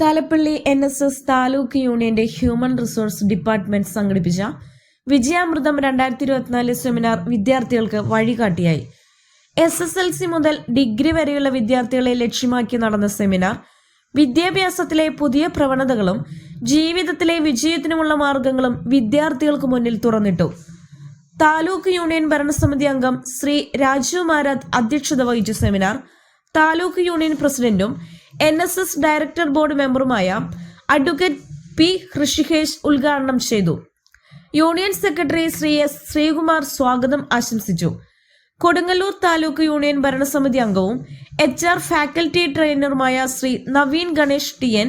Thalappilly N S S taluk യൂണിയന്റെ human resource department സംഘടിപ്പിച്ച വിജയാമൃതം രണ്ടായിരത്തി ഇരുപത്തിനാല് സെമിനാർ വിദ്യാർത്ഥികൾക്ക് വഴികാട്ടിയായി. എസ് എസ് എൽ സി മുതൽ ഡിഗ്രി വരെയുള്ള വിദ്യാർത്ഥികളെ ലക്ഷ്യമാക്കി നടന്ന സെമിനാർ വിദ്യാഭ്യാസത്തിലെ പുതിയ പ്രവണതകളും ജീവിതത്തിലെ വിജയത്തിനുമുള്ള മാർഗങ്ങളും വിദ്യാർത്ഥികൾക്ക് മുന്നിൽ തുറന്നിട്ടു. താലൂക്ക് യൂണിയൻ ഭരണസമിതി അംഗം ശ്രീ രാജു മാരാത്ത് അധ്യക്ഷത വഹിച്ച സെമിനാർ താലൂക്ക് യൂണിയൻ പ്രസിഡന്റും N S S director board മെമ്പറുമായ advocate P Hrishikesh ഉദ്ഘാടനം ചെയ്തു. Union secretary Shri S Sreekumar സ്വാഗതം ആശംസിച്ചു. കൊടുങ്ങല്ലൂർ താലൂക്ക് യൂണിയൻ ഭരണസമിതി അംഗവും എച്ച് ആർ ഫാക്കൽറ്റി ട്രെയിനറുമായ ശ്രീ നവീൻ ഗണേഷ് ടി എൻ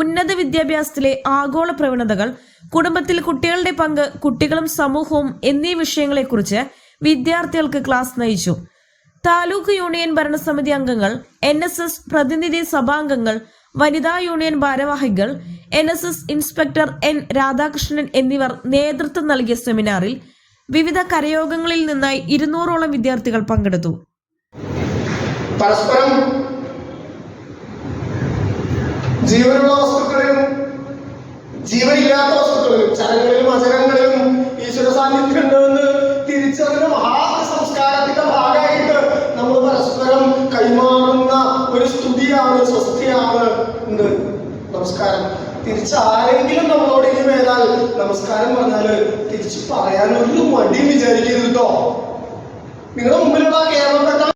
ഉന്നത വിദ്യാഭ്യാസത്തിലെ ആഗോള പ്രവണതകൾ കുടുംബത്തിൽ കുട്ടികളുടെ പങ്ക് കുട്ടികളും സമൂഹവും എന്നീ വിഷയങ്ങളെക്കുറിച്ച് വിദ്യാർത്ഥികൾക്ക് ക്ലാസ് നയിച്ചു. താലൂക്ക് യൂണിയൻ ഭരണസമിതി അംഗങ്ങൾ എൻ എസ് എസ് പ്രതിനിധി സഭാംഗങ്ങൾ വനിതാ യൂണിയൻ ഭാരവാഹികൾ N S S inspector N Radhakrishnan എന്നിവർ നേതൃത്വം നൽകിയ സെമിനാറിൽ വിവിധ കരയോഗങ്ങളിൽ നിന്നായി ഇരുന്നൂറോളം വിദ്യാർത്ഥികൾ പങ്കെടുത്തു. പരസ്പരം ജീവനുള്ള വസ്തുക്കളിലും ജീവനില്ലാത്ത വസ്തുക്കളിലും ചരങ്ങളിലും അചരങ്ങളിലും ഈശ്വര സാന്നിധ്യം ഉണ്ടെന്ന് തിരിച്ചറിഞ്ഞ മഹാ ഒരു സ്വസ്ഥയാണ് ഉണ്ട്. നമസ്കാരം. തിരിച്ച് ആരെങ്കിലും നമ്മളോട് ഇനി വേദാൽ നമസ്കാരം പറഞ്ഞാൽ തിരിച്ച് പറയാൻ ഒരു മടിയും വിചാരിക്കരുത് കേട്ടോ നിങ്ങളുടെ മുമ്പിലുള്ള കേരളപ്പെട്ട